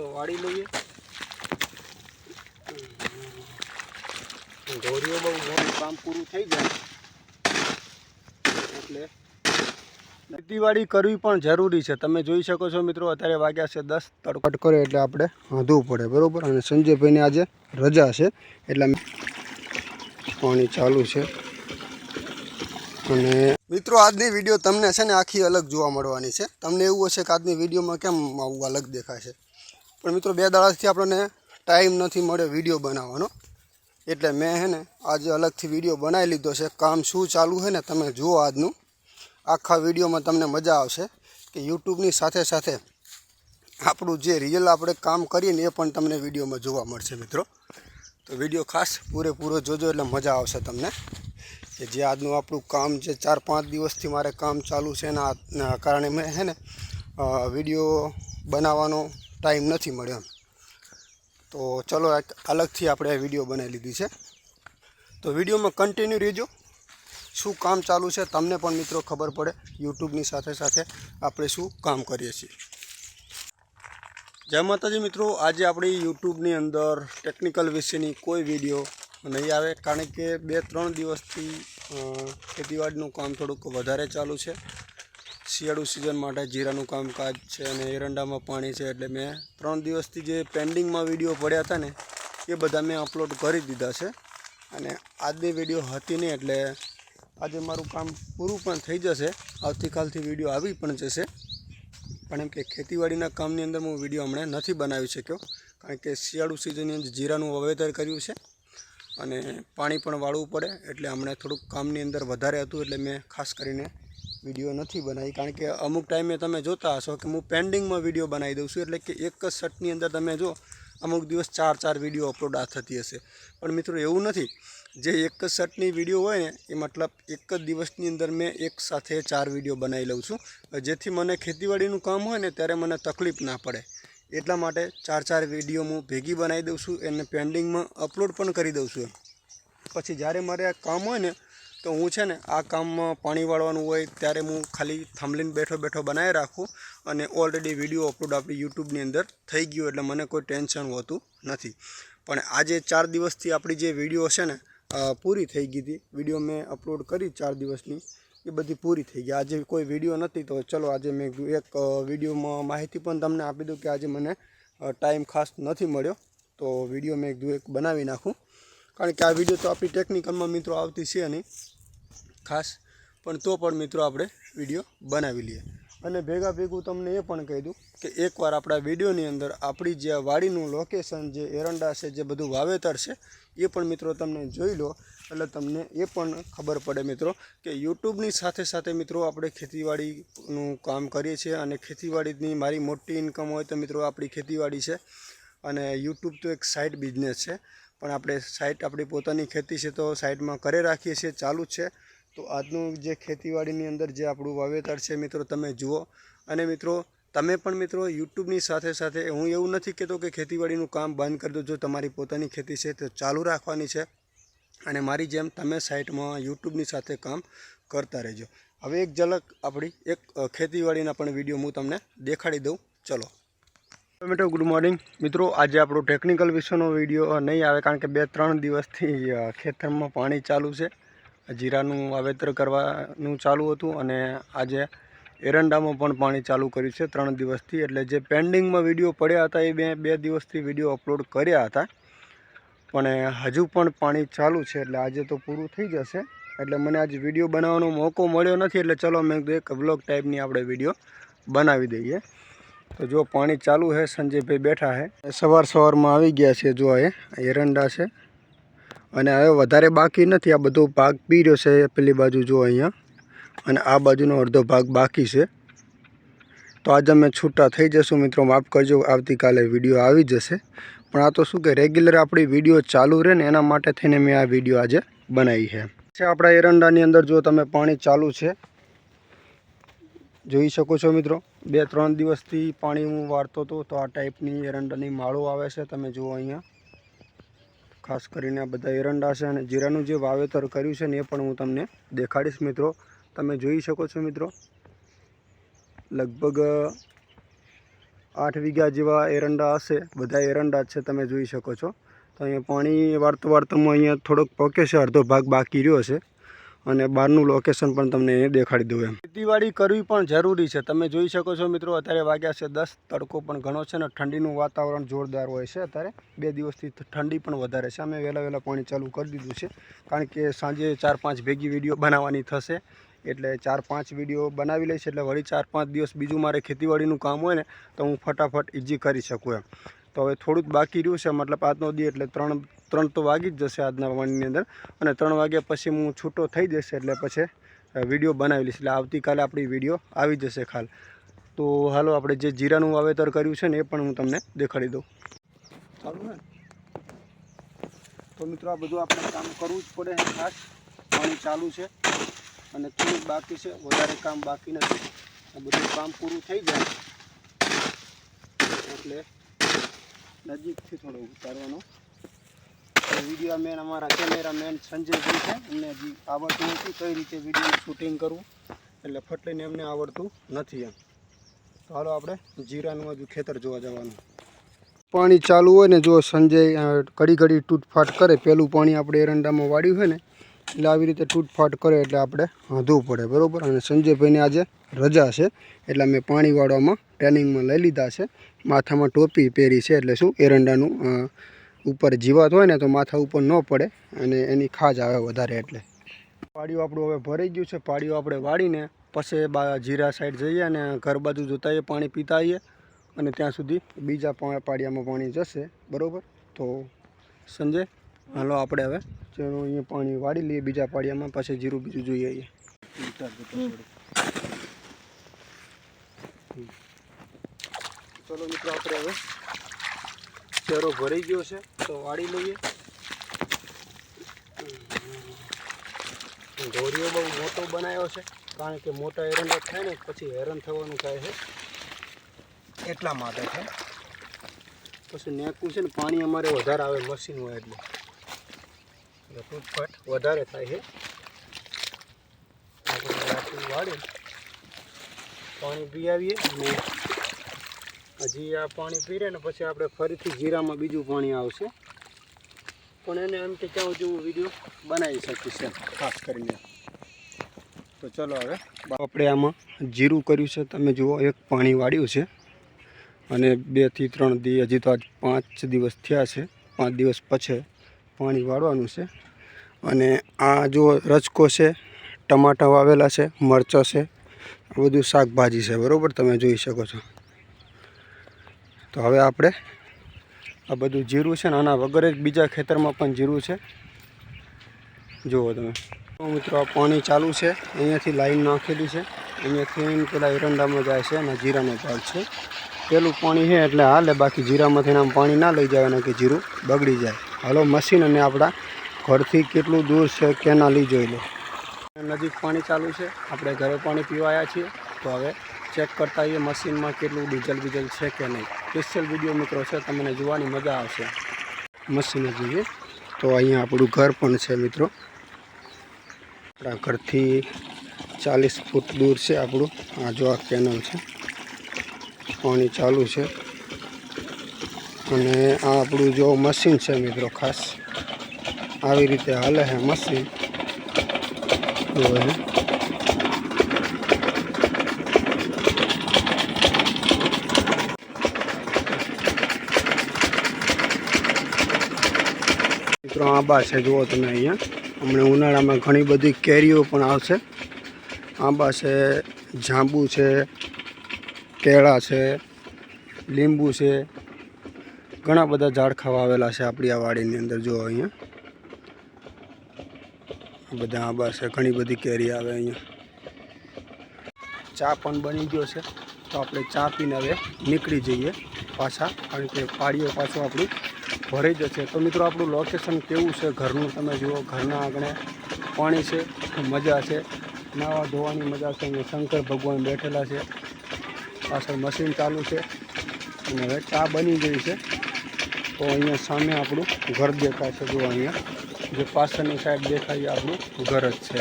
તો વાળી લઈએ. ઢોરીઓમાં મોટું કામ પૂરું થઈ જાય. એટલે ખેતીવાડી કરવી પણ જરૂરી છે. તમે જોઈ શકો છો મિત્રો, અત્યારે વાગ્યા છે દસ, તડકટ કરે એટલે આપણે વાંધવું પડે, બરાબર? અને સંજયભાઈને આજે રજા છે, એટલે પાણી ચાલુ છે. અને મિત્રો, આજની વીડિયો તમને છે ને આખી અલગ જોવા મળવાની છે. તમને એવું હશે કે આજની વિડીયોમાં કેમ આવું અલગ દેખાય છે પણ મિત્રો બે દાડાથી આપણને ટાઈમ નથી મળ્યો વીડિયો બનાવવાનો. એટલે મેં હે ને આજે અલગથી વીડિયો બનાવી લીધો છે. કામ શું ચાલુ છે ને તમે જુઓ આજનું. આખા વિડીયોમાં તમને મજા આવશે કે યુટ્યુબની સાથે સાથે આપણું જે રિયલ આપણે કામ કરીએ ને એ પણ તમને વિડીયોમાં જોવા મળશે મિત્રો. તો વીડિયો ખાસ પૂરેપૂરો જોજો એટલે મજા આવશે તમને. કે જે આજનું આપણું કામ જે ચાર પાંચ દિવસથી મારે કામ ચાલુ છે એના કારણે મેં હે ને વીડિયો બનાવવાનો ટાઈમ નથી મળ્યો તો ચલો એક અલગથી આપણે વીડિયો બનાવી લીધી છે. તો વિડીયોમાં કન્ટિન્યુ રહેજો. શું કામ ચાલુ છે તમને પણ મિત્રો ખબર પડે. યુટ્યુબની સાથે સાથે આપણે શું કામ કરીએ છીએ. જય માતાજી મિત્રો, આજે આપણી યુટ્યુબની અંદર ટેકનિકલ વિશેની કોઈ વીડિયો નહીં આવે. કારણ કે બે, ત્રણ દિવસથી ખેતીવાડીનું કામ થોડુંક વધારે ચાલુ છે. શિયાળુ સિઝન માટે જીરાનું કામકાજ છે અને એરંડામાં પાણી છે એટલે મેં ત્રણ દિવસથી જે પેન્ડિંગમાં વીડિયો પડ્યા હતા ને, એ બધા મેં અપલોડ કરી દીધા છે. અને આજની વીડિયો હતી નહીં એટલે આજે મારું કામ પૂરું પણ થઈ જશે. આવતીકાલથી વીડિયો આવી પણ જશે. પણ એમ કે ખેતીવાડીના કામની અંદર હું વીડિયો હમણાં નથી બનાવી શક્યો. કારણ કે શિયાળુ સિઝનની અંદર જીરાનું વાવેતર કર્યું છે અને પાણી પણ વાળવું પડે એટલે હમણાં થોડુંક કામની અંદર વધારે હતું એટલે મેં ખાસ કરીને વીડિયો નથી બનાવી, કારણ કે અમુક ટાઈમે તમે જોતા હશો કે હું પેન્ડિંગમાં વીડિયો બનાવી દઉં છું, એટલે કે એક જ શર્ટની અંદર તમે જો, અમુક દિવસ ચાર ચાર વીડિયો અપલોડ આ થતી હશે. પણ મિત્રો, એવું નથી. જે એક જ શર્ટની વીડિયો હોય ને, એ મતલબ એક જ દિવસની અંદર મેં એક સાથે ચાર વીડિયો બનાવી લઉં છું. જેથી મને ખેતીવાડીનું કામ હોય ને, ત્યારે મને તકલીફ ના પડે. એટલા માટે ચાર ચાર વીડિયો હું ભેગી બનાવી દઉં છું, એને પેન્ડિંગમાં અપલોડ પણ કરી દઉં છું પછી જ્યારે મારે કામ હોય ને તો હું છે ને આ કામમાં પાણી વાળવાનું હોય ત્યારે હું ખાલી થાંભલીને બેઠો બેઠો બનાવી રાખું અને ઓલરેડી વીડિયો અપલોડ આપણી યુટ્યુબની અંદર થઈ ગયું એટલે મને કોઈ ટેન્શન હોતું નથી. પણ આજે ચાર દિવસથી આપણી જે વીડિયો છે ને પૂરી થઈ ગઈ હતી. વીડિયો મેં અપલોડ કરી ચાર દિવસની. એ બધી પૂરી થઈ ગઈ. આજે કોઈ વીડિયો નથી તો ચલો આજે મેં એક વિડીયોમાં માહિતી પણ તમને આપી દઉં કે આજે મને ટાઈમ ખાસ નથી મળ્યો. તો વીડિયો મેં એક બનાવી નાખું. કારણ કે આ વીડિયો તો આપણી ટેકનિકલમાં મિત્રો આવતી છે નહીં. ખાસ. પણ તો પણ મિત્રો આપણે વીડિયો બનાવી લઈએ. અને ભેગા ભેગું તમને એ પણ કહી દઉં કે એકવાર આપણા વિડીયોની અંદર આપણી જે વાડીનું લોકેશન જે એરંડા છે, જે બધું વાવેતર છે, એ પણ મિત્રો તમને જોઈ લો. એટલે તમને એ પણ ખબર પડે મિત્રો કે યુટ્યુબની સાથે સાથે મિત્રો આપણે ખેતીવાડીનું કામ કરીએ છીએ અને ખેતીવાડીની મારી મોટી ઇન્કમ હોય તો મિત્રો આપણી ખેતીવાડી છે. અને યુટ્યુબ તો એક સાઇડ બિઝનેસ છે. પણ આપણે સાઇડ આપણી પોતાની ખેતી છે તો સાઈડમાં કરે રાખીએ છીએ, ચાલુ જ છે. તો આજનું જે ખેતીવાડીની અંદર જે આપણું વાવેતર છે મિત્રો, તમે જુઓ. અને મિત્રો, તમે પણ મિત્રો યુટ્યુબની સાથે સાથે, હું એવું નથી કહેતો કે ખેતીવાડીનું કામ બંધ કરી દો, જો તમારી પોતાની ખેતી છે તો ચાલુ રાખવાની છે. અને મારી જેમ તમે સાઇટમાં યુટ્યુબની સાથે કામ કરતા રહેજો. હવે એક ઝલક આપણી, એક ખેતીવાડીના પણ વીડિયો હું તમને દેખાડી દઉં. ચલો. મિત્રો ગુડ મોર્નિંગ મિત્રો, આજે આપણો ટેકનિકલ વિષયનો વીડિયો નહીં આવે કારણ કે બે ત્રણ દિવસથી ખેતરમાં પાણી ચાલુ છે. જીરાનું વાવેતર કરવાનું ચાલુ હતું અને આજે એરંડામાં પણ પાણી ચાલુ કર્યું છે ત્રણ દિવસથી. એટલે જે પેન્ડિંગમાં વીડિયો પડ્યા હતા એ બે બે દિવસથી વીડિયો અપલોડ કર્યા હતા. પણ હજુ પણ પાણી ચાલુ છે, એટલે આજે તો પૂરું થઈ જશે. એટલે મને આજે વીડિયો બનાવવાનો મોકો મળ્યો નથી, એટલે ચલો મેં એક બ્લોગ ટાઈપની આપણે વીડિયો બનાવી દઈએ. તો જો પાણી ચાલુ છે સંજયભાઈ બેઠા છે સવાર સવારમાં આવી ગયા છે, જો એ એરંડા છે. અને હવે વધારે બાકી નથી, આ બધો ભાગ પી રહ્યો છે, પેલી બાજુ જો અહીંયા. અને આ બાજુનો અડધો ભાગ બાકી છે. તો આજે અમે છૂટા થઈ જશું મિત્રો, માફ કરજો, આવતીકાલે વીડિયો આવી જશે. પણ આ તો શું કે, રેગ્યુલર આપણી વીડિયો ચાલુ રહે ને એના માટે થઈને મેં આ વીડિયો આજે બનાવી છે. આપણા એરંડાની અંદર જો તમે પાણી ચાલુ છે જોઈ શકો છો મિત્રો. બે, ત્રણ દિવસથી પાણી હું વાળતો હતો, તો આ ટાઈપની એરંડાની માળો આવે છે. તમે જુઓ અહીંયા. ખાસ કરીને આ બધા એરંડા છે અને જીરાનું જે વાવેતર કર્યું છે ને એ પણ હું તમને દેખાડીશ મિત્રો. તમે જોઈ શકો છો મિત્રો. લગભગ આઠ વીઘા જેવા એરંડા હશે. બધા એરંડા છે તમે જોઈ શકો છો. તો અહીંયા પાણી વાળતો વાળતો હું અહીંયા થોડોક પકે છે અડધો ભાગ બાકી રહ્યો છે અને બહારનું લોકેશન પણ તમને દેખાડી દઉં એમ. ખેતીવાડી કરવી પણ જરૂરી છે. તમે જોઈ શકો છો મિત્રો, અત્યારે વાગ્યા છે દસ, તડકો પણ ઘણો છે ને ઠંડીનું વાતાવરણ જોરદાર હોય છે અત્યારે. બે દિવસથી ઠંડી પણ વધારે છે. અમે વહેલા વહેલા પાણી ચાલુ કરી દીધું છે, કારણ કે સાંજે ચાર પાંચ ભેગી વીડિયો બનાવવાની થશે. એટલે ચાર પાંચ વીડિયો બનાવી લઈશ, એટલે વળી ચાર પાંચ દિવસ બીજું મારે ખેતીવાડીનું કામ હોય ને, તો હું ફટાફટ ઇઝી કરી શકું એમ. તો હવે થોડુંક બાકી રહ્યું છે, મતલબ આજનો દી એટલે ત્રણ ત્રણ તો વાગી જ જશે આજના વનની અંદર. અને ત્રણ વાગ્યા પછી હું છૂટો થઈ જશે એટલે પછી વીડિયો બનાવી લઈશ એટલે આવતીકાલે આપણી વીડિયો આવી જશે ખાલ. તો હાલો, આપણે જે જીરાનું વાવેતર કર્યું છે ને, એ પણ હું તમને દેખાડી દઉં. ચાલુ ને. તો મિત્રો, આ બધું આપણે કામ કરવું જ પડે ખાસ. પાણી ચાલુ છે અને થોડુંક બાકી છે. વધારે કામ બાકી નથી. આ બધું કામ પૂરું થઈ જાય. એટલે નજીકથી થોડો ઉતારવાનો. વીડિયો મેન અમારા કેમેરામેન સંજયભાઈ છે. એમને હજી આવડતું નથી કઈ રીતે વીડિયો શૂટિંગ કરવું. એટલે ફટલીને એમને આવડતું નથી એમ. તો હાલો આપણે જીરાનું હજુ ખેતર જોવા જવાનું. પાણી ચાલુ હોય ને જો સંજય ઘડી ઘડી તૂટફાટ કરે, પેલું પાણી આપણે એરંડામાં વાળ્યું હોય ને, એટલે આવી રીતે તૂટફાટ કરે એટલે આપણે વાંધવું પડે, બરાબર? અને સંજયભાઈને આજે રજા છે, એટલે અમે પાણી વાળવામાં ટ્રેનિંગમાં લઈ લીધા છે. માથામાં ટોપી પહેરી છે એટલે શું? એરંડાનું ઉપર જીવાત હોય ને તો માથા ઉપર ન પડે અને એની ખાજ આવે વધારે એટલે. પાડિયું આપણું હવે ભરાઈ ગયું છે. પાડીઓ આપણે વાળીને પછી બા જીરા સાઈડ જઈએ અને ઘર બાજુ જોતા આવીએ, પાણી પીતા આવીએ અને ત્યાં સુધી બીજા પાડિયામાં પાણી જશે. બરાબર? તો સંજય, હાલો આપણે હવે ચલો અહીંયા પાણી વાળી લઈએ બીજા પાડિયામાં પછી જીરું બીજું જોઈએ ચલો મિત્રો, આપણે હવે ચેરો ભરાઈ ગયો છે, તો વાળી લઈએ. ઢોરીઓ બહુ મોટો બનાવ્યો છે, કારણ કે મોટા એરંડા થાય ને, પછી હેરાન થવાનું થાય છે. એટલા માટે છે. પછી નેકું છે ને, પાણી અમારે વધારે આવે મશીન હોય એટલે. એટલે વધારે થાય છે. વાળી પાણી પી આવીએ અને હજી આ પાણી પીરે ને પછી આપણે ફરીથી જીરામાં બીજું પાણી આવશે. પણ એને એમ કે ક્યાં જેવું વીડિયો બનાવી શકીશ ખાસ કરીને. તો ચલો હવે. આપણે આમાં જીરું કર્યું છે. તમે જુઓ, એક પાણી વાળ્યું છે. અને બેથી ત્રણ દી, હજી તો આજ પાંચ દિવસ થયા છે. પાંચ દિવસ પછી પાણી વાળવાનું છે. અને આ જો રચકો છે, ટમાટા વાવેલા છે, મરચાં છે બધું શાકભાજી છે. બરાબર? તમે જોઈ શકો છો. તો હવે આપણે આ બધું જીરું છે ને આના વગર જ બીજા ખેતરમાં પણ જીરું છે. જુઓ તમે. મિત્રો, આ પાણી ચાલુ છે. અહીંયાથી લાઈન નાખેલી છે. અહીંયાથી પેલા એરંડામાં જાય છે અને જીરાનો ભાગ છે. પેલું પાણી છે એટલે હાલે બાકી જીરામાંથી આમ પાણી ના લઈ જાય અને કે જીરું બગડી જાય. હાલો, મશીન અને આપણા ઘરથી કેટલું દૂર છે કેનાલી જોઈ લો. નજીક પાણી ચાલુ છે. આપણે ઘરે પાણી પીવાયા છીએ. તો હવે ચેક કરતા આવીએ મશીનમાં કેટલું ડીઝલ બીજલ છે કે નહીં. સ્પેશિયલ વીડિયો મિત્રો છે, તમને જોવાની મજા આવશે. મશીન જોઈએ. તો અહીંયા આપણું ઘર પણ છે મિત્રો. આપણા ઘરથી ચાલીસ ફૂટ દૂર છે આપણું. આ જો આ કેનલ છે. પાણી ચાલુ છે. અને આ આપણું જો મશીન છે મિત્રો ખાસ. આવી રીતે હાલે છે મશીન. મિત્રો આંબા છે, જુઓ તમે અહીંયા. હમણાં ઉનાળામાં ઘણી બધી કેરીઓ પણ આવશે. આંબા છે, જાંબુ છે, કેળા છે, લીંબુ છે. ઘણા બધા ઝાડખાવ આવેલા છે આપણી આ વાડીની અંદર, જુઓ અહીંયા. બધા આંબા છે, ઘણી બધી કેરી આવે અહીંયા. ચા પણ બની ગયો છે. તો આપણે ચા પીને હવે નીકળી જઈએ પાછા, કારણ કે પાડીઓ પાછું આપણું ભરાઈ જશે તો મિત્રો, આપણું લોકેશન કેવું છે ઘરનું? તમે જુઓ, ઘરના આંગણે પાણી છે, મજા છે. નાવા ધોવાની મજા છે. અહીંયા શંકર ભગવાન બેઠેલા છે. પાછળ મશીન ચાલુ છે. અને હવે ચા બની ગઈ છે. તો અહીંયા સામે આપણું ઘર દેખાય છે. જુઓ અહીંયા. જે પાછળની સાઈડ દેખાય આપણું ઘર જ છે.